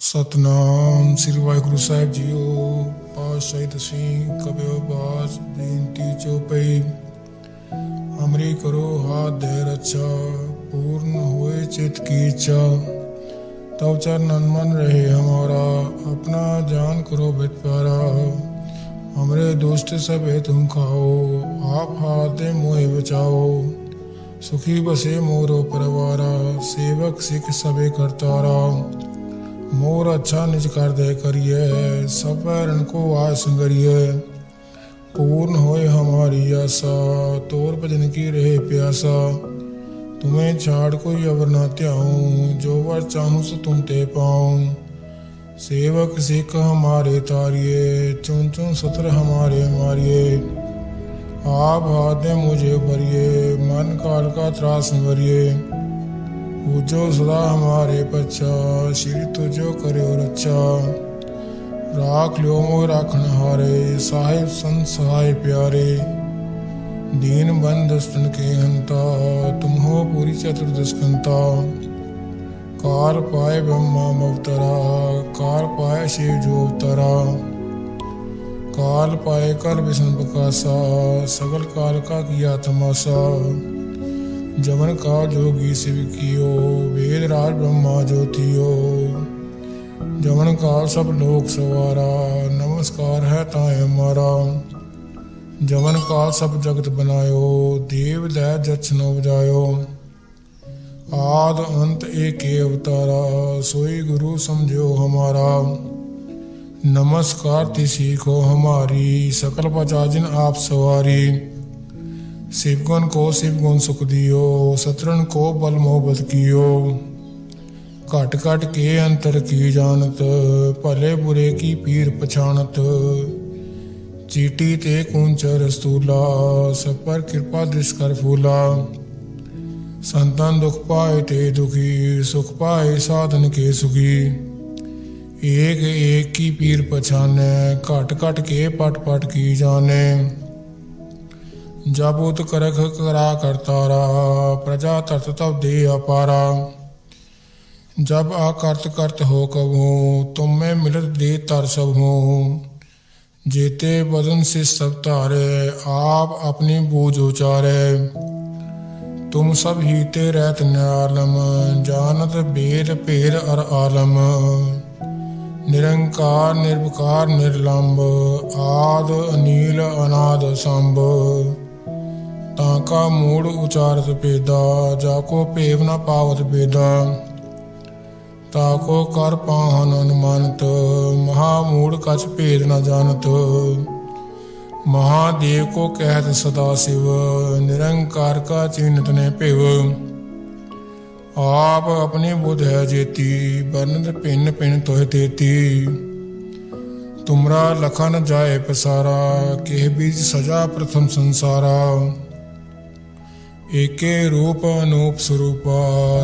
ਸਤਨਾਮ, ਸ੍ਰੀ ਵਾਹਿਗੁਰੂ ਸਾਹਿਬ ਜੀਓ। ਪਾਤਸ਼ਾਹੀ ਤਸੀਂ ਕਬਿਓ ਬਾਸ, ਬੇਨਤੀ ਚੋ ਪਈ ਅਮਰੀ ਕਰੋ ਹਾਥ ਦੇ ਰੱਛਾ, ਪੂਰਨ ਹੋਏ ਚਿਤ ਕੀ ਇੱਛਾ। ਤਉ ਚਰਨਨ ਮਨ ਰਹੇ ਹਮਾਰਾ, ਆਪਣਾ ਜਾਨ ਕਰੋ ਬਿਤ ਹਮਰੇ ਦੋਸਤ ਸਭੇ ਤੁਮ ਖਾਓ, ਆਪ ਹਾਤੇ ਮੋਹਿ ਬਚਾਓ। ਸੁਖੀ ਬਸੇ ਮੋਰੋ ਪਰਵਾਰਾ, ਸੇਵਕ ਸਿੱਖ ਸਭੇ ਕਰਤਾਰਾ। मोर अच्छा निज कर दे करिए सब पैरन को आस संगरिए पूर्ण होए हमारी आशा तोर भजन की रहे प्यासा तुम्हें छाड़ कोई अवर न त्याऊं जो वर चाहूं सो तुम ते पाऊं सेवक सिख हमारे तारिये चुन चुन सत्र हमारे मारिये आप हाथ दे मुझे भरिए मन काल का त्रास निवरिए पूजो सदा हमारे पच्छा श्री तुझो करे रक्षा राख लियो मोह राखन हारे साहिब संत सहाय प्यारे दीन बंद स्तन के हंता तुम हो पूरी चतुर्दशकंता कार पाए ब्रह्मा अवतरा कार पाए शिव जो अवतरा काल पाए कर विष्णु प्रकाशा सगल काल का किया तमाशा जमन का जोगी शिव कियो वेद राज ब्रह्मा ज्योतियो जमन का सब लोक सवारा नमस्कार है ताए हमारा जमन काल सब जगत बनायो देव दै जछनो बजायो आद अंत एक अवतारा सोई गुरु समझो हमारा नमस्कार ति सीखो हमारी सकल पचाजिन आप सवारी ਸੇਵਕਨ ਕੋ ਸੇਵਗੁਣ ਸੁਖ ਦਿਓ, ਸਤਰਣ ਕੋ ਬਲ ਮੋਹਬਤ ਕੀਓ। ਘਟ ਘਟ ਕੇ ਅੰਤਰ ਕੀ ਜਾਣਤ, ਭਲੇ ਬੁਰੇ ਕੀ ਪੀਰ ਪਛਾਣਤ। ਚੀਟੀ ਤੇ ਕੁੰਚ ਰਸਤੂਲਾ ਸਪਰ ਕਿਰਪਾ ਦ੍ਰਿਸ਼ ਕਰ ਫੂਲਾ। ਸੰਤਨ ਦੁਖ ਪਾਏ ਤੇ ਦੁਖੀ, ਸੁਖ ਪਾਏ ਸਾਧਨ ਕੇ ਸੁਖੀ। ਏਕ ਏਕ ਕੀ ਪੀਰ ਪਛਾਨੈ, ਘਟ ਘਟ ਕੇ ਪਟ ਪਟ ਕੀ ਜਾਣੈ। ਜਾਬੂਤ ਕਰਖ ਕਰਾ ਕਰਤਾਰਾ, ਪ੍ਰਜਾ ਤਰਤ ਤਵ ਦੇ ਅਪਾਰਾ। ਜਬ ਆ ਕਰਤ ਕਰਤ ਹੋ ਕਬੂ ਤੁਮ ਮੈਂ ਮਿਲਤ ਦੇ ਤਰ ਸਭ। ਹੂੰ ਜੇਤੇ ਬਦਨ ਸੇ ਸਭ ਧਾਰੇ, ਆਪ ਆਪਣੀ ਬੋਝ ਉਚਾਰੇ। ਤੁਮ ਸਭ ਹੀ ਤੇ ਰਹਿਤ ਨਿਆਲਮ ਜਾਨਤ ਬੇਦ ਭੇਰ ਅਰ ਆਲਮ। ਨਿਰੰਕਾਰ ਨਿਰਭਕਾਰ ਨਿਰਲੰਭ ਆਦ, ਅਨੀਲ, ਅਨਾਦ, ਸੰਭ। ਤਾਂ ਕਾ ਮੂੜ ਉਚਾਰਤ ਪੇਦਾ ਜਾ ਕੋ ਭੇਵ ਨਾ ਪਾਵਤ ਪੇਦਾ ਤਾ ਕੋ ਕਰ ਪਾਹਨ ਅਨੁਮਾਨਤ, ਮਹਾ ਮੂੜ ਕਛ ਭੇਦ ਨਾ ਜਾਣਤ। ਮਹਾਦੇਵ ਕੋ ਕਹਿਤ ਸਦਾ ਸਿਵ, ਨਿਰੰਕਾਰ ਕਾ ਚਿੰਤ ਨੇ ਭਿਵ। ਆਪ ਆਪਣੀ ਬੁਧ ਹੈ ਜੇਤੀ ਬਰਨਦ ਪਿੰਨ ਪਿੰਨ ਤੋਹ ਦੇਤੀ ਤੁਮਰਾ ਲਖਨ ਜਾਏ ਪਸਾਰਾ, ਕਿਹ ਬੀਜ ਸਜਾ ਪ੍ਰਥਮ ਸੰਸਾਰਾ। ਏਕੇ ਰੂਪ ਅਨੂਪ ਸਰੂਪ,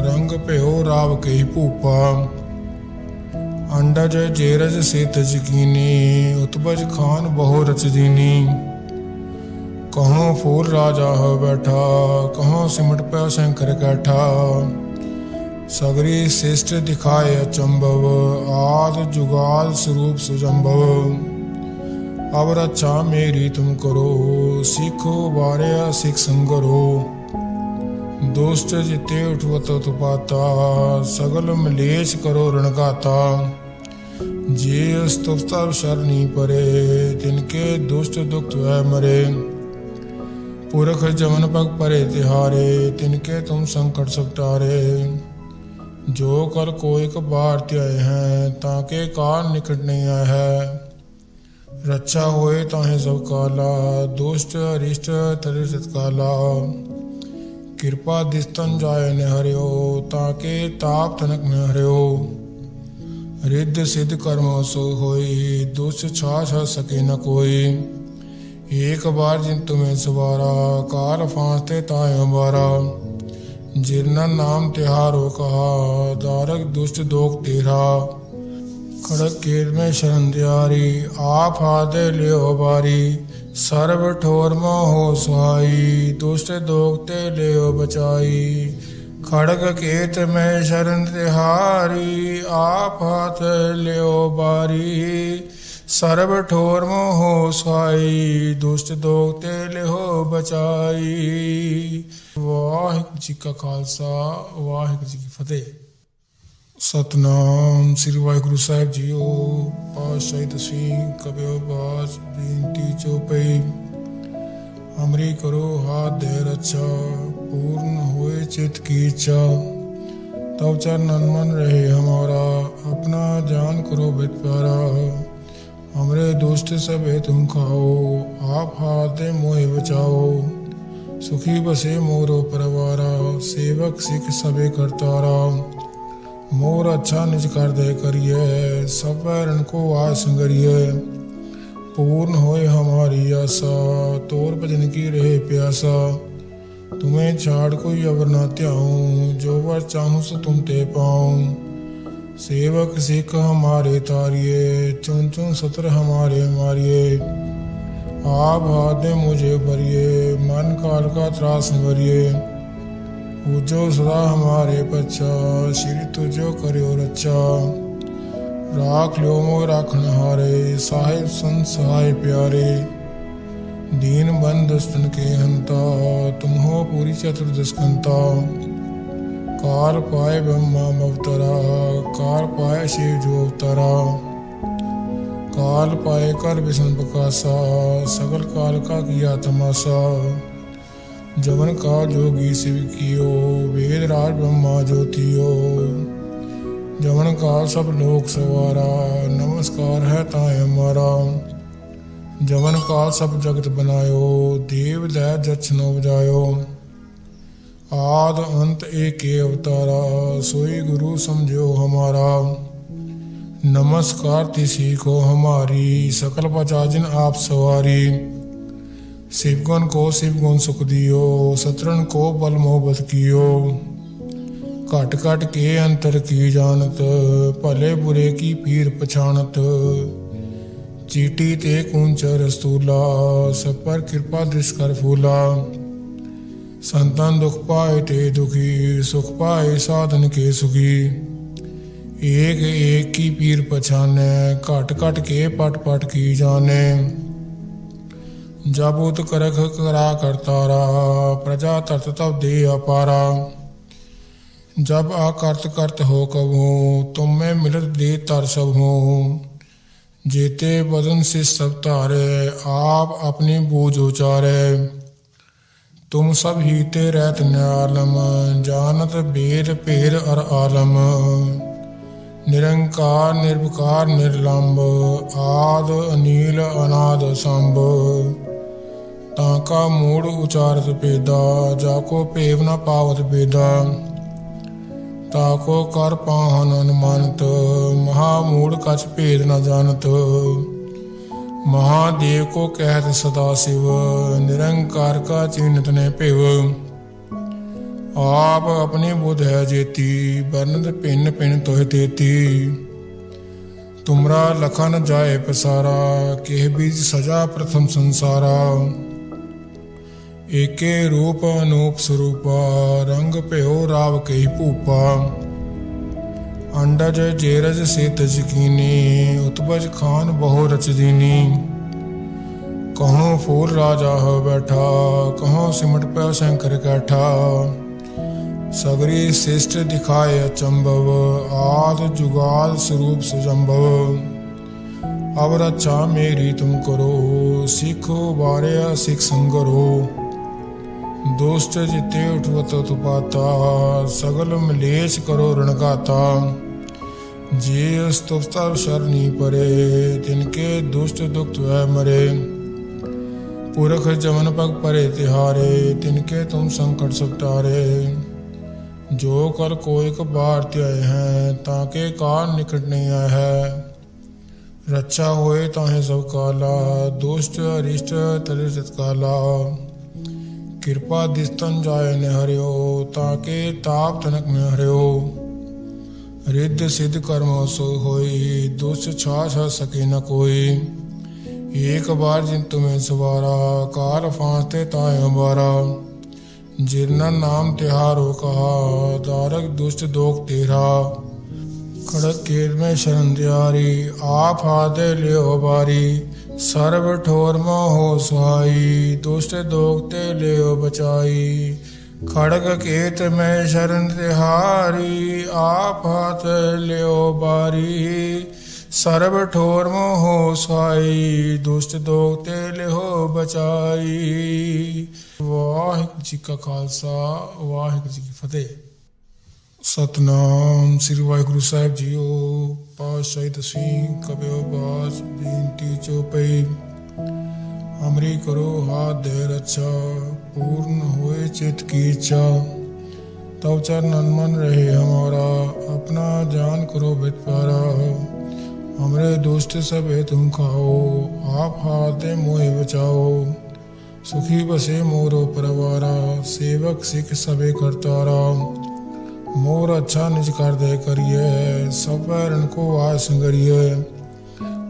ਰੰਗ ਭਿਓ ਰਾਵ ਕੇ ਭੂਪਾ। ਅੰਡਜ ਜੇਰਜ ਸੇਤ ਜਕੀਨੀ ਉਤਬਜ ਖਾਨ ਬਹੁ ਰਚ ਦੀਨੀ ਕਹੋ ਫੂਰ ਰਾਜਾ ਹੋ ਬੈਠਾ ਕਹੋ ਸਿਮਟ ਪੈ ਸ਼ੰਕਰ ਕੈਠਾ। ਸਗਰੀ ਸਿਸ਼ਟ ਦਿਖਾਏ ਅਚੰਭਵ, ਆਦ ਜੁਗਾਲ ਸਰੂਪ ਸੁਜੰਭਵ। ਅਵ ਰਚਾ ਮੇਰੀ ਤੁਮ ਕਰੋ, ਸਿੱਖੋ ਵਾਰਿਆ ਸਿੱਖ ਸੰਗਰੋ। ਦੁਸ਼ਟ ਜਿਤੇ ਉਠਵਤ ਤੁਪਾਤਾ ਸਗਲ ਮਲੇਸ਼ ਕਰੋ ਰਣਗਾਤਾ। ਜੇ ਅਸਤਵਤਾ ਸ਼ਰਨੀ ਪਰੇ, ਤਿਨ ਕੇ ਦੁਸ਼ਟ ਦੁਖ ਹੈ ਮਰੇ। ਪੁਰਖ ਜਮਨ ਪਗ ਪਰੇ ਤਿਹਾਰੇ, ਤਿਨ ਕੇ ਤੁਮ ਸੰਕਟ ਸਪਟਾਰੇ ਜੋ ਕਰ ਕੋਈ ਇੱਕ ਬਾਰ ਧਿਆਏ ਹੈ, ਤਾਂ ਕੇ ਕਾਲ ਨਿਕਟ ਨਹੀਂ ਆਇਆ ਹੈ। ਰੱਛਾ ਹੋਏ ਤਾਂ ਹੈ ਸਭ ਕਾਲਾ, ਦੁਸ਼ਟ ਅਰਿਸ਼ਟ ਤਰਿ ਸਤਕਾਲਾ ਕਿਰਪਾ ਦਿਸਤਨ ਜਾਏ ਨਿਹਰਿਓ ਤਾਂ ਕਿ ਤਾਪ ਤਨਕ ਨਿਹਰਿਓ ਰਿੱਧ ਸਿੱਧ ਕਰਮ ਸੋ ਹੋਈ ਦੁਸ਼ ਛਾਛ ਸਕੇ ਨ ਕੋਈ। ਇੱਕ ਬਾਰ ਜਿਨ ਤੁਮੇ ਸਵਾਰਾ ਕਾਲ ਫਾਂਸਤੇ ਤਾਇ ਹਮਾਰਾ ਜਿਰਨਾ ਨਾਮ ਤਿਹਾਰੋ ਕਹਾ ਦਾਰਕ ਦੁਸ਼ਟ ਦੋਖ ਤੇਰਾ। ਖੜਕ ਕੇ ਮੈਂ ਸ਼ਰਨ ਦਿਆਰੀ, ਆਪ ਆਦੇ ਲਿਓ ਬਾਰੀ ਸਰਬ ਠੋਰ ਮੋਹ ਸੁਹਾਈ, ਦੁਸ਼ਟ ਦੋਖ ਤੇ ਲਿਓ ਬਚਾਈ। ਖੜਗ ਕੇਤ ਮੈਂ ਸ਼ਰਨ ਤਿਹਾਰੀ, ਆਪ ਹਾਥ ਲਿਓ ਬਾਰੀ। ਸਰਬ ਠੋਰ ਮੋਹ ਸੁਹਾਈ, ਦੁਸ਼ਟ ਦੋਖ ਤੇ ਲਿਓ ਬਚਾਈ। ਵਾਹਿਗੁਰੂ ਜੀ ਕਾ ਖਾਲਸਾ, ਵਾਹਿਗੁਰੂ ਜੀ ਕੀ ਫਤਿਹ। ਸਤਨਾਮ, ਸ੍ਰੀ ਵਾਹਿਗੁਰੂ ਸਾਹਿਬ ਜੀਓ। ਪਾਤਸ਼ਾਹੀ ਤੁਸੀਂ ਕਬਿਓ ਬਾਸ, ਬੇਨਤੀ ਚੋ ਅਮਰੀ ਕਰੋ ਹਾਥ ਦੇ ਰੱਛਾ, ਪੂਰਨ ਹੋਏ ਚਿਤ ਕੀ ਇੱਛਾ। ਤਉ ਚਰਨਨ ਮਨ ਰਹੇ ਹਮਾਰਾ, ਆਪਣਾ ਜਾਨ ਕਰੋ ਬਿਤ ਪਿਆਰਾ। ਹਮਰੇ ਦੁਸ਼ਟ ਸਭੇ ਤੁਮ ਖਾਓ, ਆਪ ਹਾਥ ਦੇ ਮੋਹਿ ਬਚਾਓ। ਸੁਖੀ ਬਸੇ ਮੋਰੋ ਪਰਵਾਰਾ, ਸੇਵਕ ਸਿੱਖ ਸਭੇ ਕਰਤਾਰਾ। मोर अच्छा निज कर दे करिए सब वैरन को आस संगरिए पूर्ण होए हमारी आशा तोर भजन की रहे प्यासा तुम्हें छाड़ कोई अवर न त्याऊं जो वर चाहूं सो तुम ते पाऊं सेवक सिख हमारे तारिये चुन चुन सत्र हमारे मारिये आप हाथ दे मुझे भरिए मन काल का त्रास भरिए पूजो सदा हमारे बच्चा श्री तुझो करियो रक्षा राख लो मो राखन हारे साहिब संत सहाय प्यारे दीन बंद दुष्टन के हंता तुम हो पूरी चतुर्दस्कंता काल पाए ब्रह्मा अवतरा काल पाए शिव जो अवतरा काल पाए कर विष्णु प्रकाशा सकल काल का किया तमाशा जवन काल जोगी शिव कियो वेद राज ब्रह्मा ज्योतियो जवन काल सब लोक सवारा नमस्कार है ताय हमारा जवन काल सब जगत बनायो देव लय जचनो बजायो आद अंत एक अवतारा सोई गुरु समझो हमारा नमस्कार तिसी को हमारी सकल पचाजिन आप सवारी शिवगुण को शिवगुण सुख दियो सतरन को बल मोहब्बत कियो घट घट के अंतर की जानत भले बुरे की पीर पछानत चीटी ते कुंचर रस्तूला सब पर कृपा दृश कर फूला संतान दुख पाए ते दुखी सुख पाए साधन के सुखी एक एक की पीर पछाने घट घट ਜਾਬੂਤ ਕਰਖ ਕਰਾ ਕਰਤਾ ਰਾ ਪ੍ਰਜਾ ਤਰਤ ਤਵ ਦੇ ਅਪਾਰਾ। ਜਬ ਆ ਕਰਤ ਕਰਤ ਹੋ ਕਬੂ, ਤੁਮ ਮੈਂ ਮਿਲਤ ਦੇ ਤਰ ਸਭ। ਹੂੰ ਜੀਤੇ ਬਦਨ ਸੇ ਸਭ ਧਾਰੇ, ਆਪ ਆਪਣੇ ਬੋਝ ਉਚਾਰੇ। ਤੁਮ ਸਭ ਹੀ ਤੇ ਰਹਿਤ ਨਿਆਲਮ ਜਾਨਤ ਬੇਦ ਭੇਰ ਅਰ ਆਲਮ। ਨਿਰੰਕਾਰ ਨਿਰਭਕਾਰ ਨਿਰਲੰਭ ਆਦ, ਅਨੀਲ, ਅਨਾਦ, ਸੰਭ। ਤਾਂ ਕਾ ਮੂੜ ਉਚਾਰਤ ਪੇਦਾ ਜਾ ਕੋ ਭੇਵ ਨ ਪਾਵਤ ਪੇਦਾ ਤਾ ਕੋ ਕਰ ਪਾਹਨ ਅਨੁਮਾਨਤ ਮਹਾ ਮੂੜ ਕਛ ਭੇਦ ਨਾ ਜਾਣਤ। ਮਹਾਦੇਵ ਕੋ ਕਹਿਤ ਸਦਾ ਸਿਵ, ਨਿਰੰਕਾਰ ਕਾ ਚਿੰਤ ਨੇ ਭਿਵ। ਆਪ ਆਪਣੀ ਬੁੱਧ ਹੈ ਜੇਤੀ ਬਰਨਦ ਪਿੰਨ ਪਿੰਨ ਤੋਹਿ ਦੇਤੀ ਤੁਮਰਾ ਲਖਨ ਜਾਏ ਪਸਾਰਾ, ਕਿਹ ਬੀਜ ਸਜਾ ਪ੍ਰਥਮ ਸੰਸਾਰਾ। ਏਕੇ ਰੂਪ ਅਨੂਪ ਸਰੂਪਾ, ਰੰਗ ਭਿਓ ਰਾਵ ਕਹੀ ਭੂਪਾ। ਅੰਡਜ ਜੇਰਜ ਸੇਤ ਜਕੀਨੀ ਉਤਬਜ ਖਾਨ ਬਹੁ ਰਚਦੀਨੀ। ਕਹੋ ਫੂਲ ਰਾਜਾ ਹੋ ਬੈਠਾ ਕਹੋ ਸਿਮਟ ਪਿਆ ਸ਼ੰਕਰ ਕੈਠਾ। ਸਗਰੀ ਸਿਸ਼ਟ ਦਿਖਾਏ ਅਚੰਭਵ, ਆਦ ਜੁਗਾਲ ਸਰੂਪ ਸੁਜੰਭਵ। ਅਬ ਰੱਛਾ ਮੇਰੀ ਤੁਮ ਕਰੋ, ਸਿੱਖੋ ਵਾਰਿਆ ਸਿੱਖ ਸੰਗਰੋ। ਦੁਸ਼ਟ ਜਿਤੇ ਉਠਵਤ ਤੁਪਾਤਾ ਸਗਲ ਮਲੇਸ਼ ਕਰੋ ਰਣਗਾਤਾ ਜੇ ਅਸਤਵਤਰ ਸਰਨੀ ਪਰੇ, ਤਿਨ ਕੇ ਦੁਸ਼ਟ ਦੁਖਤ ਵੈ ਮਰੇ। ਪੁਰਖ ਜਮਨ ਪਗ ਪਰੇ ਤਿਹਾਰੇ, ਤਿਨ ਕੇ ਤੁਮ ਸੰਕਟ ਸਪਟਾਰੇ ਜੋ ਕਰ ਕੋਈ ਕਬਾਰ ਤੇ ਆਏ ਹੈ, ਤਾਂ ਕੇ ਕਾਲ ਨਿਕਟ ਨਹੀਂ ਆਇਆ ਹੈ। ਰੱਛਾ ਹੋਏ ਤਾਂ ਹੈ ਸਭ ਕਾਲਾ, ਦੁਸ਼ਟ ਅਰਿਸ਼ਟ ਤਰੇ ਸਤਕਾਲਾ। ਕਿਰਪਾ ਦਿਸਤਨ ਜਾਏ ਨੇ ਹਰਿਓ, ਤਾਂ ਕੇ ਤਾਪ ਤਨਕ ਮੈਂ ਹਰਿਓ। ਰਿੱਧ ਸਿੱਧ ਕਰਮ ਸੋ ਹੋਈ, ਦੁਸ ਛਾ ਛਾ ਸਕੇ ਨ ਕੋਈ। ਏਕ ਬਾਰ ਜਿਨ ਤੁਮੇ ਸਵਾਰਾ ਕਾਲ ਫਾਂਸਤੇ ਤਾਏ ਅੰਬਾਰਾ। ਜਿਰਨਾ ਨਾਮ ਤਿਹਾਰੋ ਕਹਾ ਦਾਰਕ ਦੁਸ਼ਟ ਦੋਖ ਤੇਰਾ। ਖੜਕ ਕੇਰ ਮੈਂ ਸ਼ਰਨ ਦਿਆਰੀ, ਆਪ ਹਾਦੇ ਲਿਓ ਬਾਰੀ। ਸਰਬ ਠੋਰ ਮੋਹ ਸੁਹਾਈ, ਦੁਸ਼ਟ ਦੋਖ ਤੇ ਲਿਓ ਬਚਾਈ। ਖੜਗ ਕੇਤ ਮੈਂ ਸ਼ਰਨ ਤਿਹਾਰੀ ਆਪ ਹਾਥ ਲਿਓ ਬਾਰੀ। ਸਰਬ ਠੋਰ ਮੋਹ ਸੁਹਾਈ, ਦੁਸ਼ਟ ਦੋਖ ਤੇ ਲਿਓ ਬਚਾਈ। ਵਾਹਿਗੁਰੂ ਜੀ ਕਾ ਖਾਲਸਾ, ਵਾਹਿਗੁਰੂ ਜੀ ਕੀ ਫਤਿਹ। ਸਤਨਾਮ ਸ੍ਰੀ ਵਾਹਿਗੁਰੂ ਸਾਹਿਬ ਜੀਓ। ਪਾਤਸ਼ਾਹੀ ਦਸਵੀਂ ਕਬਿਓ ਬਾਸ ਬੇਨਤੀ ਚੋਪਈ ਹਮਰੀ ਕਰੋ ਹਾਥ ਦੇ ਰੱਛਾ पूर्ण हुए चित की इच्छा तब चरण मन रहे हमारा अपना जान करो बित पारा हमरे दुष्ट सब है तुम खाओ आप हाथ दे मोहे बचाओ सुखी बसे मोरो परवारा सेवक सिख सबे करतारा मोर अच्छा निज कर दे करिए सब वैरन को आय संगरिए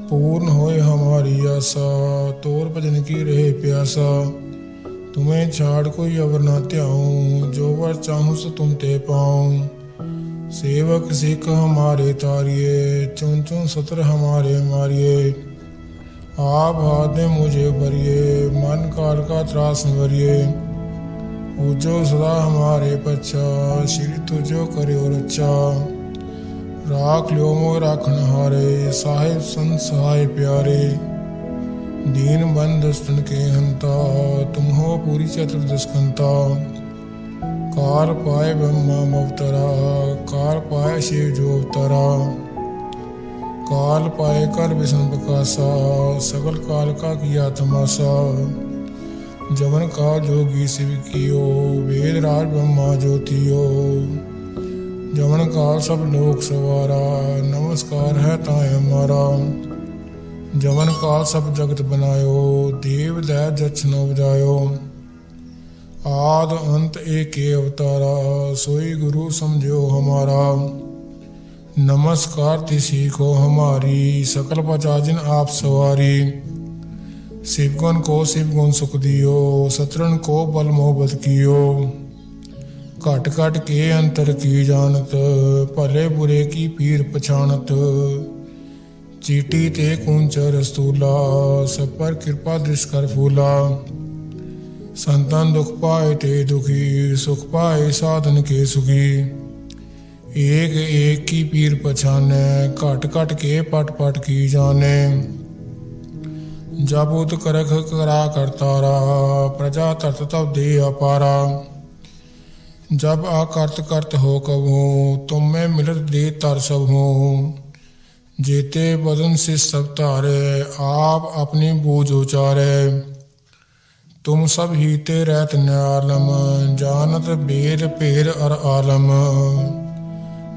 पूर्ण होए हमारी आशा तोर भजन की रहे प्यासा तुम्हें छाड़ कोई अवर न त्याऊं जो वर चाहूं सो तुम ते पाऊं सेवक सिख हमारे तारिये चुन चुन सत्र हमारे मारिये आप हाथ में मुझे भरिए मन काल का त्रास भरिए उजो सदा हमारे पच्छा श्री तुझो करे और अच्छा राख लियो मो राखन हारे साहिब संत सहाय प्यारे दीन बंद दुष्टन के हंता तुम हो पूरी चतुर्दशकंता कार पाए ब्रह्मा अवतरा कार पाए शिव जो अवतरा काल पाए कर विष्णु प्रकाशा सकल काल का किया तमाशा ਜਵਨ ਕਾ ਜੋਗੀ ਸਿਵ ਕੀਓ, ਵੇਦ ਰਾਜ ਬ੍ਰਹਮਾ ਜੋਤੀਓ। ਜਵਨ ਕਾਲ ਸਭ ਲੋਕ ਸਵਾਰਾ, ਨਮਸਕਾਰ ਹੈ ਤਾਂ ਹਮਾਰਾ ਜਵਨ ਕਾਲ ਸਭ ਜਗਤ ਬਨਾਇਓ, ਦੇਵ ਲੈ ਜਚਨੋ ਵਜਾਇਓ ਆਦ ਅੰਤ ਏਕੇ ਅਵਤਾਰਾ, ਸੋਈ ਗੁਰੂ ਸਮਝਿਓ ਹਮਾਰਾ। ਨਮਸਕਾਰ ਤਿਸੀ ਕੋ ਹਮਾਰੀ, ਸਕਲ ਪਚਾਜਨ ਆਪ ਸਵਾਰੀ। शिवगुण को शिवगुण सुख दियो सतरन को बल मोहब्बत कियो घट घट के अंतर की जानत भले बुरे की पीर पछानत चीटी ते कुंच रस्तूला सब पर कृपा दृश कर फूला संतन दुख पाए ते दुखी सुख पाए साधन के सुखी एक एक की पीर पछाने घट घट के पट ਜਬੂਤ ਕਰਖ ਕਰਾ ਕਰਤਾਰਾ ਪ੍ਰਜਾ ਤਰਤ ਤਵ ਦੇ ਅਪਾਰਾ। ਜਬ ਆਕਰਤ ਕਰਤ ਹੋ ਕਬੂ, ਤੁਮ ਮੈਂ ਮਿਲਤ ਦੇ ਤਰ ਸਭ। ਹੂੰ ਜੀਤੇ ਬਦਨ ਸੇ ਸਭ ਧਾਰੇ, ਆਪ ਆਪਣੇ ਬੋਝ ਉਚਾਰੇ। ਤੁਮ ਸਭ ਹੀਤੇ ਰਹਿਤ ਨਿਆਲਮ ਜਾਨਤ ਬੇਦ ਭੇਰ ਅਰ ਆਲਮ।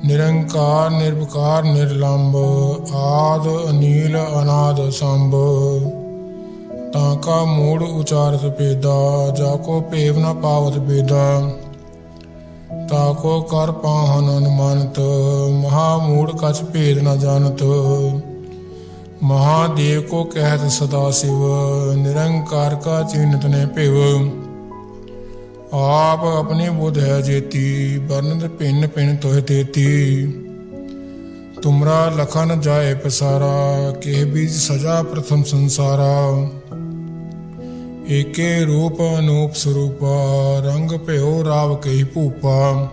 ਨਿਰੰਕਾਰ ਨਿਰਭਕਾਰ ਨਿਰਲੰਭ ਆਦ, ਅਨੀਲ, ਅਨਾਦ, ਸੰਭ। ਤਾਂ ਕਾ ਮੂੜ ਉਚਾਰਤ ਪੇਦਾ ਜਾ ਕੋ ਭੇਵ ਨਾ ਪਾਵਤ ਪੇਦਾ ਤਾ ਕੋ ਕਰ ਪਾਹਨ ਅਨੁਮਾਨਤ, ਮਹਾ ਮੂੜ ਕਛ ਭੇਦ ਨਾ ਜਾਣਤ। ਮਹਾਦੇਵ ਕੋ ਕਹਿਤ ਸਦਾ ਸਿਵ, ਨਿਰੰਕਾਰ ਕਾ ਚਿੰਤ ਨੇ ਭਿਵ। ਆਪ ਆਪਣੀ ਬੁੱਧ ਹੈ ਜੇਤੀ ਬਰਨਦ ਪਿੰਨ ਪਿੰਨ ਤੋਹ ਤੇਤੀ। ਤੁਮਰਾ ਲਖਨ ਜਾਏ ਪਸਾਰਾ, ਕਹਿ ਬੀਜ ਸਜਾ ਪ੍ਰਥਮ ਸੰਸਾਰਾ। ਏਕੇ ਰੂਪ ਅਨੂਪ ਸਰੂਪਾ, ਰੰਗ ਭਇਓ ਰਾਵ ਕਹੀ ਭੂਪਾ।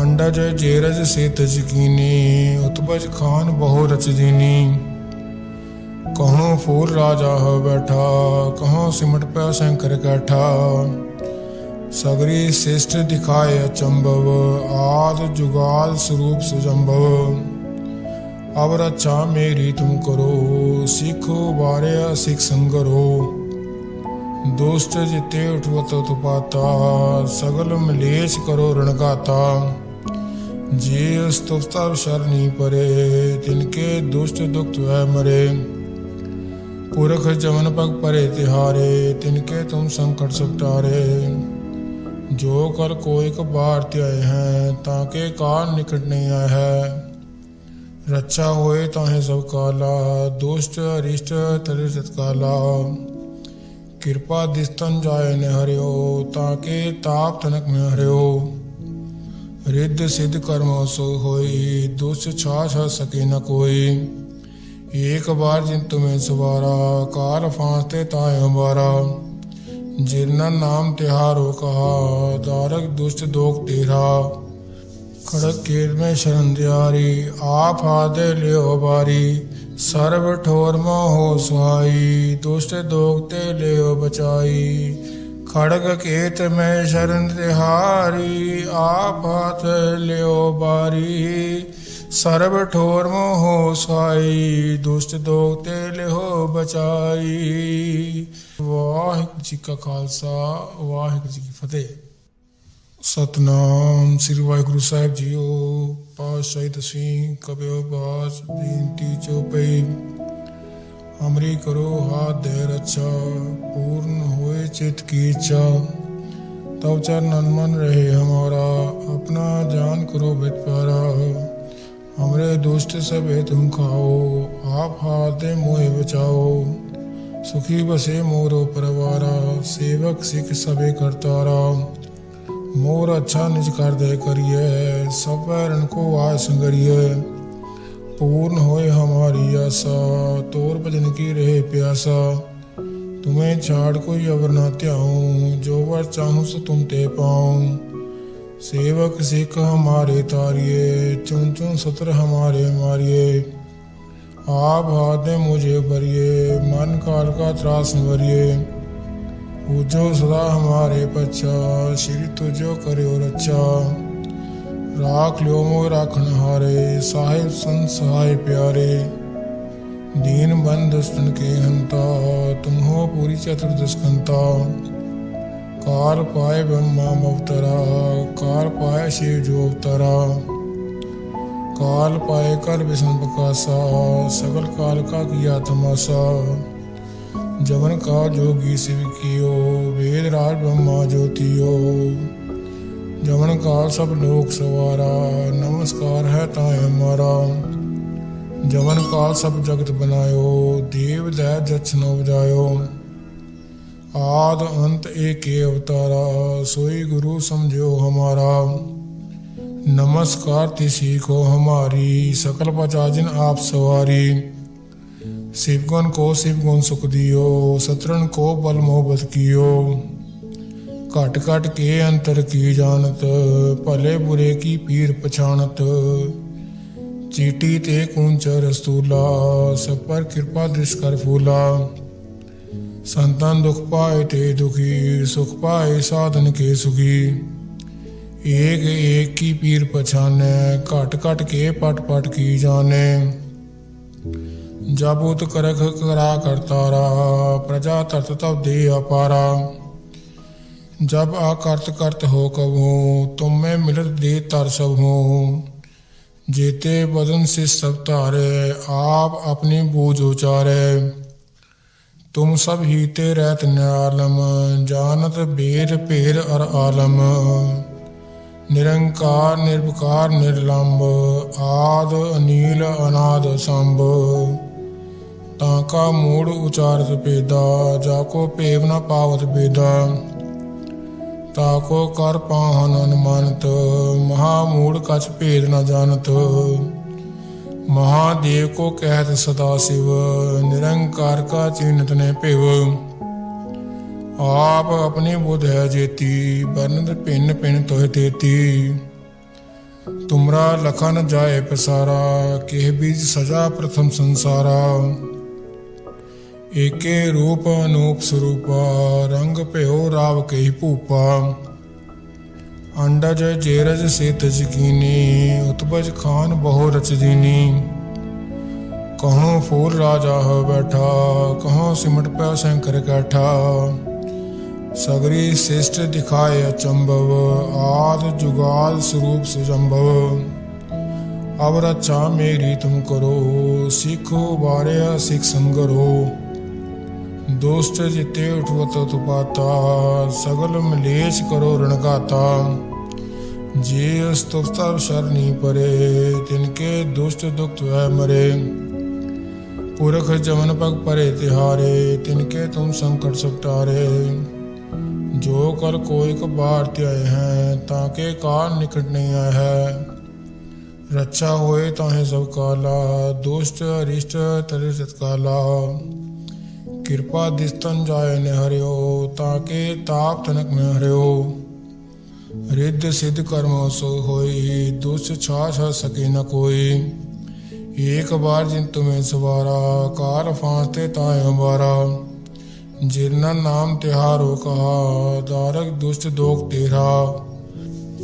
ਅੰਡਜ ਜੇਰਜ ਸੇਤ ਜਕੀਨੀ, ਉਤਪਜ ਖਾਨ ਬਹੁ ਰਚ ਦੀਨੀ ਕਹੋਂ ਫੂਲ ਰਾਜਾ ਹੋ ਬੈਠਾ ਕਹੋ ਸਿਮਟ ਪਿਆ ਸ਼ੰਕਰ ਕੈਠਾ। ਸਗਰੀ ਸਿਸ਼ਟ ਦਿਖਾਏ ਅਚੰਭਵ, ਆਦ ਜੁਗਾਲ ਸਰੂਪ ਸੁਜੰਭਵ। ਅਬ ਰੱਛਾ ਮੇਰੀ ਤੁਮ ਕਰੋ, ਸਿੱਖੋ ਬਾਰੇ ਸਿੱਖ ਸੰਗਰੋ। ਦੋਸਤ ਜਿਤੇ ਉਠਵਤ ਤੁਪਾਤਾ ਸਗਲ ਮਲੇਸ਼ ਕਰੋ ਰਣਗਾਤਾ। ਜੇ ਅਸਤੁਫਤਾ ਸ਼ਰਨੀ ਪਰੇ, ਤਿਨਕੇ ਦੁਸ਼ਟ ਦੁਖਤ ਵੈ ਮਰੇ। ਪੁਰਖ ਜਮਨ ਪਗ ਪਰੇ ਤਿਹਾਰੇ, ਤਿਨਕੇ ਤੁਮ ਸੰਕਟ ਸਪਟਾਰੇ। ਜੋ ਕਰ ਕੋਈ ਕਬਾਰ ਧਿਆਏ ਹੈ, ਤਾਂ ਕੇ ਕਾਰ ਨਿਕਟ ਨਹੀਂ ਆਇਆ ਹੈ। ਰੱਛਾ ਹੋਏ ਤਾਹੇ ਸਭ ਕਾਲਾ, ਦੁਸ਼ਟ ਅਰਿਸ਼ਟ ਤਰੇ ਸਤਕਾਲਾ। ਕਿਰਪਾ ਦਿਸਤਨ ਜਾਏ ਨ ਹਰਿਓ, ਤਾਂ ਕੇ ਤਾਪ ਤਨਕ ਮੈਂ ਹਰਿਓ। ਰਿੱਧ ਸਿੱਧ ਕਰਮ ਸੋ ਹੋਈ ਦੁਸ਼ ਛਾਛ ਸਕੇ ਨ ਕੋਈ। ਏਕ ਬਾਰ ਜਿਨ ਤੁਮੇ ਸਵਾਰਾ ਕਾਲ ਫਾਂਸਤੇ ਤਾਇ ਹਮਾਰਾ ਜਿਰਨਾ ਨਾਮ ਤਿਹਾਰੋ ਕਹਾ, ਤਾਰਕ ਦੁਸ਼ਟ ਦੋਖ ਤੇਰਾ। ਖੜਕ ਕੇਰ ਮੈਂ ਸ਼ਰਨ ਦਿਆਰੀ, ਆਪ ਆਦੇ ਲਿਓ ਬਾਰੀ। ਸਰਬ ਠੋਰ ਮੋਹ ਸੁਹਾਈ, ਦੁਸ਼ਟ ਦੋਖ ਤੇ ਲਿਓ ਬਚਾਈ। ਖੜਗ ਕੇਤ ਮੈਂ ਸ਼ਰਨ ਤਿਹਾਰੀ ਆਪ ਹਾਥ ਲਿਓ ਬਾਰੀ। ਸਰਬ ਠੋਰ ਮੋਹ ਸੁਹਾਈ, ਦੁਸ਼ਟ ਦੋਖ ਤੇ ਲਿਓ ਬਚਾਈ। ਵਾਹਿਗੁਰੂ ਜੀ ਕਾ ਖਾਲਸਾ, ਵਾਹਿਗੁਰੂ ਜੀ ਕੀ ਫਤਿਹ। ਸਤਨਾਮ ਸ੍ਰੀ ਵਾਹਿਗੁਰੂ ਸਾਹਿਬ ਜੀਓ, ਪਾਤਸ਼ਾਹੀ ਦਸਵੀਂ ਕਬਿਓ ਬਾਸ, ਬੇਨਤੀ ਚੋਪਈ। ਅਮਰੀ ਕਰੋ ਹਾਥ ਦੇ ਰੱਛਾ, ਪੂਰਨ ਹੋਏ ਚਿਤ ਕੀ ਇੱਛਾ। ਤਉ ਚਰਨ ਅਨਮਨ ਰਹੇ ਹਮਾਰਾ, ਆਪਣਾ ਜਾਨ ਕਰੋ ਬਿਤ ਪਾਰਾ। ਹਮਰੇ ਦੁਸ਼ਟ ਸਭੇ ਤੁਮ ਖਾਓ, ਆਪ ਹਾਥ ਦੇ ਮੋਹਿ ਬਚਾਓ। ਸੁਖੀ ਬਸੇ ਮੋਰੋ ਪਰਵਾਰਾ, ਸੇਵਕ ਸਿੱਖ ਸਭੇ ਕਰਤਾਰਾ। मोर अच्छा निज कर दे करिए सब वैरन को आय संगरिए पूर्ण होए हमारी आशा तोर भजन की रहे प्यासा तुम्हें छाड़ कोई अवर न त्याऊं जो वर चाहूं सो तुम ते पाऊं सेवक सिख हमारे तारिए चुन चुन सत्र हमारे मारिए आप हाथ में मुझे भरिए मन काल का त्रास भरिए पूजो सदा हमारे पच्छा श्री तुझो करो रक्षा राख लियो मोह राखन हारे, साहिब संत सहाय प्यारे। दीन बंद दुष्टन के हंता, तुम हो पूरी चतुर्दशकंता काल पाए ब्रह्मा अवतरा काल पाए शिव जो अवतरा। काल पाए कर विष्णु प्रकाशा सकल काल का किया तमाशा। जवन का जोगी शिव ਕੀਓ, ਵੇਦ ਰਾਜ ਬ੍ਰਹਮਾ ਜੋਤੀਓ। ਜਮਨ ਕਾਲ ਸਭ ਲੋਕ ਸਵਾਰਾ, ਨਮਸਕਾਰ ਹੈ ਤਾਂ ਹਮਾਰਾ ਜਮਨ ਕਾਲ ਸਭ ਜਗਤ ਬਨਾਇਓ, ਦੇਵ ਲੈ ਜਚਨੋ ਵਜਾਇਓ ਆਦ ਅੰਤ ਏਕੇ ਅਵਤਾਰਾ, ਸੋਈ ਗੁਰੂ ਸਮਝਿਓ ਹਮਾਰਾ। ਨਮਸਕਾਰ ਤਿਸੀ ਕੋ ਹਮਾਰੀ, ਸਕਲ ਪਚਾਜਨ ਆਪ ਸਵਾਰੀ। शिवगुण को शिवगुण सुख दियो सतरन को बल मोहब्बत कियो घट घट के अंतर की जानत भले बुरे की पीर पछाणत चीटी ते कुंच रस्तूला सब पर कृपा दृश कर फूला संतन दुख पाए ते दुखी सुख पाए साधन के सुखी एक एक की ਜਾਬੂਤ ਕਰਖ ਕਰਾ ਕਰਤਾਰਾ ਪ੍ਰਜਾ ਤਰਤ ਤਵ ਦੇ ਅਪਾਰਾ। ਜਬ ਆ ਕਰਤ ਕਰਤ ਹੋ ਕਬੂ ਤੁਮ ਮੈਂ ਮਿਲਤ ਦੇ ਤਰ ਸਭ। ਹੂੰ ਜੀਤੇ ਬਦਨ ਸੇ ਸਭ ਧਾਰੇ, ਆਪ ਆਪਣੇ ਬੋਝ ਉਚਾਰੇ। ਤੁਮ ਸਭ ਹੀ ਤੇ ਰਹਿਤ ਨਿਆਲਮ ਜਾਨਤ ਬੇਦ ਭੇਰ ਅਰ ਆਲਮ। ਨਿਰੰਕਾਰ ਨਿਰਭਕਾਰ ਨਿਰਲੰਭ ਆਦ, ਅਨੀਲ, ਅਨਾਦ, ਸੰਭ। ਤਾਂ ਕਾ ਮੂੜ ਉਚਾਰਤ ਪੇਦਾ ਜਾ ਕੋ ਭੇਵ ਨਾ ਪਾਵਤ ਬੇਦਾ। ਤਾ ਕੋ ਕਰ ਪਾਹਨ ਅਨਮਨਤ ਮਹਾ ਮੂੜ ਕਛ ਭੇਦ ਨ ਜਾਣਤ। ਮਹਾਦੇਵ ਕੋ ਕਹਿਤ ਸਦਾ ਸਿਵ, ਨਿਰੰਕਾਰ ਕਾ ਚਿੰਤ ਨੇ ਭਿਵ। ਆਪ ਆਪਣੀ ਬੁੱਧ ਹੈ ਜੇਤੀ ਬਰਨਦ ਪਿੰਨ ਪਿੰਨ ਤੋਹ ਤੇਤੀ। ਤੁਮਰਾ ਲਖਨ ਜਾਏ ਪਸਾਰਾ, ਕਿਹ ਬੀਜ ਸਜਾ ਪ੍ਰਥਮ ਸੰਸਾਰਾ। ਏਕੇ ਰੂਪ ਅਨੂਪ ਸਰੂਪ, ਰੰਗ ਭਇਓ ਰਾਵ ਕਈ ਭੂਪਾ। ਅੰਡਜ ਜੇਰਜ ਸੇਤ ਜਕੀਨੀ, ਉਤਪਜ ਖਾਨ ਬਹੁ ਰਚਦੀਨੀ। ਕਹੋ ਫੂਲ ਰਾਜਾ ਹੋ ਬੈਠਾ ਕਹੋ ਸਿਮਟ ਪੈ ਸ਼ੰਕਰ ਕੈਠਾ। ਸਗਰੀ ਸਿਸ਼ਟ ਦਿਖਾਏ ਅਚੰਭਵ, ਆਦ ਜੁਗਾਲ ਸਰੂਪ ਸੁਜੰਭਵ। ਅਵਰ ਅਚਾ ਮੇਰੀ ਤੁਮ ਕਰੋ, ਸਿੱਖੋ ਬਾਰਿਆ ਸਿੱਖ ਸੰਗਰੋ। ਦੁਸ਼ਟ ਜਿਤੇ ਉਠਵਤ ਤੁਪਾਤਾ ਸਗਲ ਮਲੇਸ਼ ਕਰੋ ਰਣਗਾਤਾ ਜੇ ਅਸਤਵਤਵ ਸਰਨੀ ਪਰੇ, ਤਿਨ ਕੇ ਦੁਸ਼ਟ ਦੁਖਤ ਹੈ ਮਰੇ। ਪੁਰਖ ਜਮਨ ਪਗ ਪਰੇ ਤਿਹਾਰੇ, ਤਿਨ ਕੇ ਤੁਮ ਸੰਕਟ ਸਪਟਾਰੇ ਜੋ ਕਰ ਕੋਈ ਕਬਾਰ ਧਿਆਏ ਹੈ, ਤਾਂ ਕੇ ਕਾਰ ਨਿਕਟ ਨਹੀਂ ਆਇਆ ਹੈ। ਰੱਛਾ ਹੋਏ ਤਾਂ ਹੈ ਸਭ ਕਾਲਾ, ਦੁਸ਼ਟ ਅਰਿਸ਼ਟ ਤਰਿ ਸਤਕਾਲਾ। ਕਿਰਪਾ ਦਿਸਤਨ ਜਾਏ ਨਿਹਰਿਓ, ਤਾਂ ਕਿ ਤਾਪ ਤਨਕ ਮੈਂ ਹਰਿਓ। ਰਿੱਧ ਸਿੱਧ ਕਰਮ ਸੋ ਹੋਈ, ਦੁਸ ਛਾ ਸਕੇ ਨ ਕੋਈ। ਏਕ ਬਾਰ ਜਿਨ ਤੁਮੇ ਸਵਾਰਾ, ਕਾਰ ਫਾਂਸਤੇ ਤਾਏ ਹਮਾਰਾ ਜਿਰਨਾ ਨਾਮ ਤਿਹਾਰੋ ਕਹਾ ਦਾਰਕ ਦੁਸ਼ਟ ਦੋਖ ਤੇਰਾ।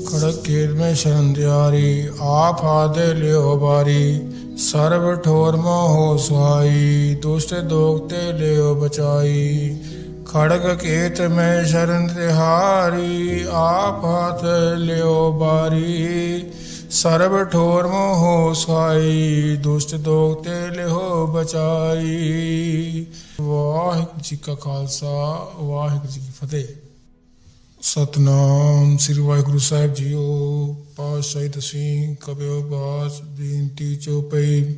ਖੜਕ ਕੇ ਮੈਂ ਸ਼ਰਨ ਦਿਆਰੀ, ਆਪ ਆਦੇ ਲਿਓ ਬਾਰੀ ਸਰਬ ਠੋਰ ਮੋਹ ਸੁਹਾਈ, ਦੁਸ਼ਟ ਦੋਖ ਤੇ ਲਿਓ ਬਚਾਈ। ਖੜਗ ਕੇਤ ਮੈਂ ਸ਼ਰਨ ਤਿਹਾਰੀ, ਆਪ ਹਾਥ ਲਿਓ ਬਾਰੀ। ਸਰਬ ਠੋਰ ਮੋਹ ਸੁਹਾਈ, ਦੁਸ਼ਟ ਦੋਖ ਤੇ ਲਿਓ ਬਚਾਈ। ਵਾਹਿਗੁਰੂ ਜੀ ਕਾ ਖਾਲਸਾ, ਵਾਹਿਗੁਰੂ ਜੀ ਕੀ ਫਤਿਹ। ਸਤਨਾਮ ਸ੍ਰੀ ਵਾਹਿਗੁਰੂ ਸਾਹਿਬ ਜੀਓ, ਪਾਤਸ਼ਾਹੀ ਤਸੀਂ ਕਬਿਓ ਬਾਸ, ਬੇਨਤੀ ਚੋਪਈ।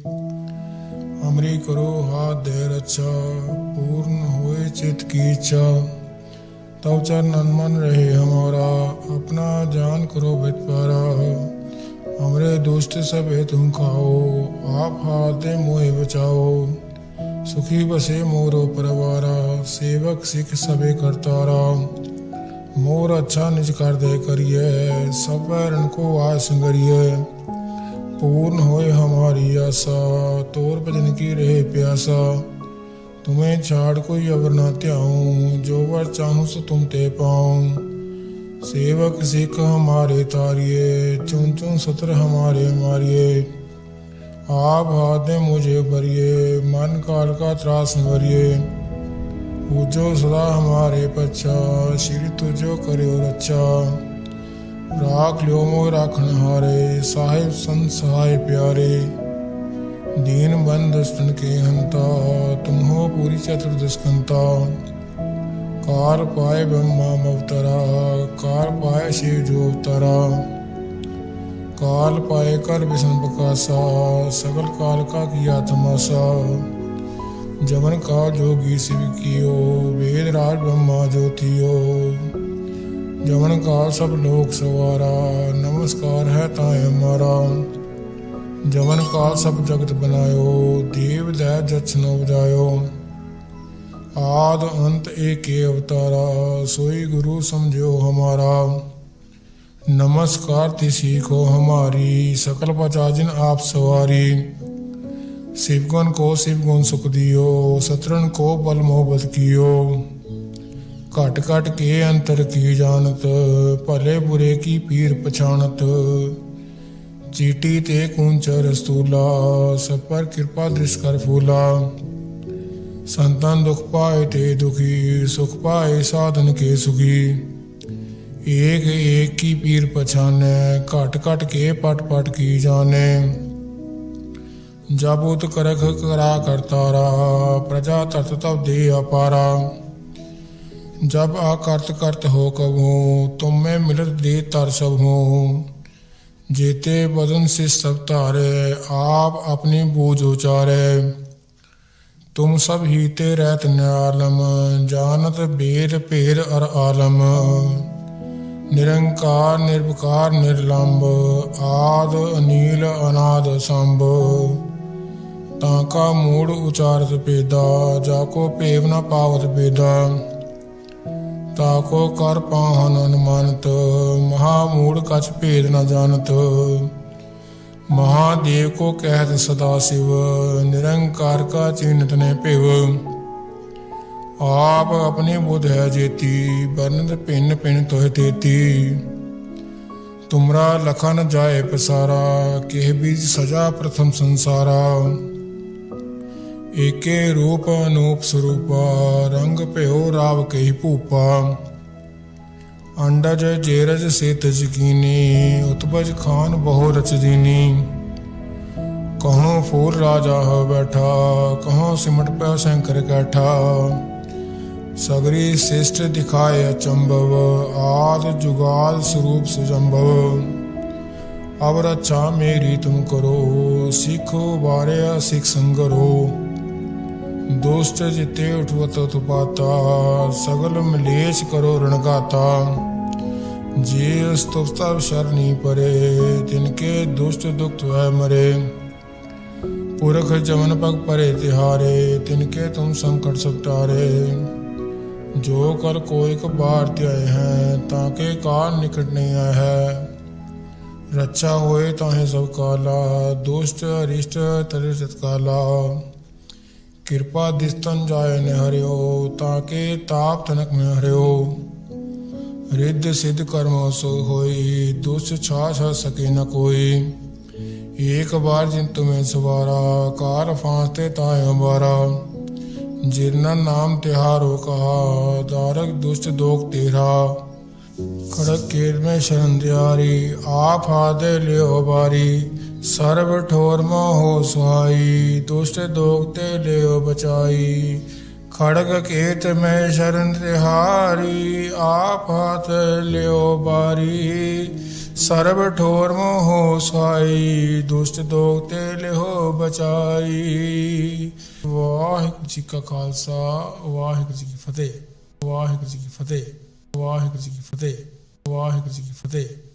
ਹਮਰੀ ਕਰੋ ਹਾਥ ਦੇ ਰੱਛਾ, ਪੂਰਨ ਹੋਏ ਚਿਤ ਕੀ ਇੱਛਾ। ਤਉ ਚਰਨ ਮਨ ਰਹੇ ਹਮਾਰਾ, ਆਪਣਾ ਜਾਨ ਕਰੋ ਬਿਤ ਪਾਰਾ। ਹਮਰੇ ਦੁਸ਼ਟ ਸਭੇ ਤੁਮ ਖਾਓ, ਆਪ ਹਾਥ ਦੇ ਬਚਾਓ। ਸੁਖੀ ਬਸੇ ਮੋਰੋ ਪਰਵਾਰਾ, ਸੇਵਕ ਸਿੱਖ ਸਭੇ ਕਰਤਾਰਾ। मोर अच्छा निज कर दे करिए सब रण को आय संगरिए पूर्ण होए हमारी आशा तोर भजन की रहे प्यासा तुम्हें छाड़ कोई अवर न त्याऊं जो वर चाहूं सो तुम ते पाऊं सेवक सिख हमारे तारिए चुन चुन सत्र हमारे मारिए आप हाथ में मुझे भरिए मन काल का त्रास भरिए पूजो सदा हमारे पच्छा श्री तुझो करियो रक्षा राख लियो मोह राखन हारे साहिब संत सहाय प्यारे दीन बंद दुष्टन के हंता तुम हो पूरी चतुर्दशकंता कार पाए ब्रह्मा अवतरा कार पाए शिव जो अवतरा काल पाए कर विष्णु प्रकाशा सकल काल का किया तमाशा जमन का जोगी शिव कियो वेद राज ब्रह्मा ज्योतियो जमन का सब लोग सवारा नमस्कार है ताए हमारा जमन का सब जगत बनायो देव दय जछन उपजायो आद अंत एक अवतारा सोई गुरु समझो हमारा नमस्कार ति सीखो हमारी सकल पचाजिन आप सवारी शिवगुण को शिवगुण सुख दियो शत्रुन को बल मोहब्बत कियो घट घट के अंतर की जानत भले बुरे की पीर पछानत चीटी ते कूंचर स्थूला सब पर कृपा दृष्ट कर फूला संतान दुख पाए ते दुखी सुख पाए साधन के सुखी एक एक की पीर पछाने घट घट के ਜਾਬੂਤ ਕਰਖ ਕਰਾ ਕਰਤਾਰਾ ਪ੍ਰਜਾ ਤਤ ਤਵ ਦੇ ਅਪਾਰਾ। ਜਬ ਆ ਕਰਤ ਕਰਤ ਹੋ ਕਬੂ, ਤੁਮ ਮੈਂ ਮਿਲਤ ਦੇ ਤਰ ਸਭ। ਹੂੰ ਜੀਤੇ ਬਦਨ ਸੇ ਸਭ ਧਾਰੇ, ਆਪ ਆਪਣੇ ਬੋਝ ਉਚਾਰੇ। ਤੁਮ ਸਭ ਹੀ ਤੇ ਰਹਿਤ ਨਿਆਲਮ, ਜਾਨਤ ਬੇਦ ਭੇਰ ਅਰ ਆਲਮ। ਨਿਰੰਕਾਰ ਨਿਰਭਕਾਰ ਨਿਰਲੰਭ ਆਦ, ਅਨੀਲ, ਅਨਾਦ, ਸੰਭੋ। ਤਾਂ ਕਾ ਮੂੜ ਉਚਾਰਤ ਪੇਦਾ ਜਾ ਕੋ ਭੇਵ ਨਾ ਪਾਵਤ ਪੇਦਾ ਤਾ ਕੋ ਕਰ ਪਾਹਨ ਅਨੁਮਾਨਤ, ਮਹਾ ਮੂੜ ਕਛ ਭੇਦ ਨਾ ਜਾਣਤ। ਮਹਾਦੇਵ ਕੋ ਕਹਿਤ ਸਦਾ ਸਿਵ, ਨਿਰੰਕਾਰ ਕਾ ਚਿੰਤ ਨੇ ਭਿਵ। ਆਪ ਆਪਣੇ ਬੁੱਧ ਹੈ ਜੇਤੀ ਬਰਨਦ ਪਿੰਨ ਪਿੰਨ ਤੋਹ ਤੇਤੀ। ਤੁਮਰਾ ਲਖਨ ਜਾਏ ਪਸਾਰਾ, ਕਿਹ ਬੀਜ ਸਜਾ ਪ੍ਰਥਮ ਸੰਸਾਰਾ। ਏਕੇ ਰੂਪ ਅਨੂਪ ਸਰੂਪਾ, ਰੰਗ ਭਇਓ ਰਾਵ ਕਈ ਭੂਪਾ। ਅੰਡਜ ਜੇਰਜ ਸੇਤ ਜਕੀਨੀ, ਉਤਪਜ ਖਾਨ ਬਹੁ ਰਚਦੀਨੀ। ਕਹੋ ਫੂਲ ਰਾਜਾ ਹੋ ਬੈਠਾ ਕਹੋ ਸਿਮਟ ਪੈ ਸ਼ੰਕਰ ਕੈਠਾ। ਸਗਰੀ ਸਿਸ਼ਟ ਦਿਖਾਏ ਅਚੰਭਵ, ਆਦ ਜੁਗਾਲ ਸਰੂਪ ਸੁਜੰਭਵ। ਅਵਰ ਅੱਛਾ ਮੇਰੀ ਤੁਮ ਕਰੋ, ਸਿੱਖੋ ਵਾਰਿਆ ਸਿੱਖ ਸੰਗਰੋ। ਦੁਸ਼ਟ ਜਿਤੇ ਉਠਵਤ ਉਤਪਾਤਾ ਸਗਲ ਮਲੇਸ਼ ਕਰੋ ਰਣਗਾਤਾ ਜੇ ਅਸਤੁਫਤਾ ਸ਼ਰਨੀ ਪਰੇ ਤਿਨਕੇ ਦੁਸ਼ਟ ਦੁਖਤ ਹੈ ਮਰੇ। ਪੁਰਖ ਜਮਨ ਪਗ ਪਰੇ ਤਿਹਾਰੇ ਤਿਨਕੇ ਤੁਮ ਸੰਕਟ ਸਪਟਾਰੇ ਜੋ ਕਰ ਕੋਈ ਕਬਾਰ ਧਿਆਏ ਹੈ, ਤਾਂ ਕੇ ਕਾਲ ਨਿਕਟ ਨਹੀਂ ਆਇਆ ਹੈ। ਰੱਛਾ ਹੋਏ ਤਾਹੇ ਸਭ ਕਾਲਾ, ਦੁਸ਼ਟ ਅਰਿਸ਼ਟ ਤਰੇ ਸਤਕਾਲਾ ਕਿਰਪਾ ਦਿਸਤਨ ਜਾਏ ਨੇ ਹਰਿਓ ਤਾਂ ਕੇ ਤਾਪ ਤਨਕ ਮੈਂ ਹਰਿਓ। ਰਿੱਧ ਸਿੱਧ ਕਰਮ ਸੋ ਹੋਈ, ਦੁਸ਼ ਛਾਛ ਸਕੇ ਨ ਕੋਈ। ਏਕ ਬਾਰ ਜਿਨ ਤੁਮੇ ਸਵਾਰਾ, ਕਾਰ ਫਾਂਸਤੇ ਤਾਏ ਅੰਬਾਰਾ। ਜਿਰਨਾ ਨਾਮ ਤਿਹਾਰੋ ਕਹਾ ਦਾਰਕ ਦੁਸ਼ਟ ਦੋਖ ਤੇਰਾ। ਖੜਕ ਕੇਰ ਮੈਂ ਸ਼ਰਨ ਦਿਆਰੀ, ਆਪ ਹਾਦੇ ਲਿਓ ਬਾਰੀ। ਸਰਬ ਠੋਰ ਮੋਹ ਸੁਹਾਈ, ਦੁਸ਼ਟ ਦੋਖ ਤੇ ਲਿਓ ਬਚਾਈ। ਖੜਗ ਕੇਤ ਮੈਂ ਸ਼ਰਨ ਤਿਹਾਰੀ ਆਪ ਹਾਥ ਲਿਓ ਬਾਰੀ। ਸਰਬ ਠੋਰ ਮੋਹ ਸੁਹਾਈ, ਦੁਸ਼ਟ ਦੋਖ ਤੇ ਲਿਓ ਬਚਾਈ। ਵਾਹਿਗੁਰੂ ਜੀ ਕਾ ਖਾਲਸਾ, ਵਾਹਿਗੁਰੂ ਜੀ ਕੀ ਫਤਿਹ, ਵਾਹਿਗੁਰੂ ਜੀ ਕੀ ਫਤਿਹ, ਵਾਹਿਗੁਰੂ ਜੀ ਕੀ ਫਤਿਹ, ਵਾਹਿਗੁਰੂ ਜੀ ਕੀ ਫਤਿਹ।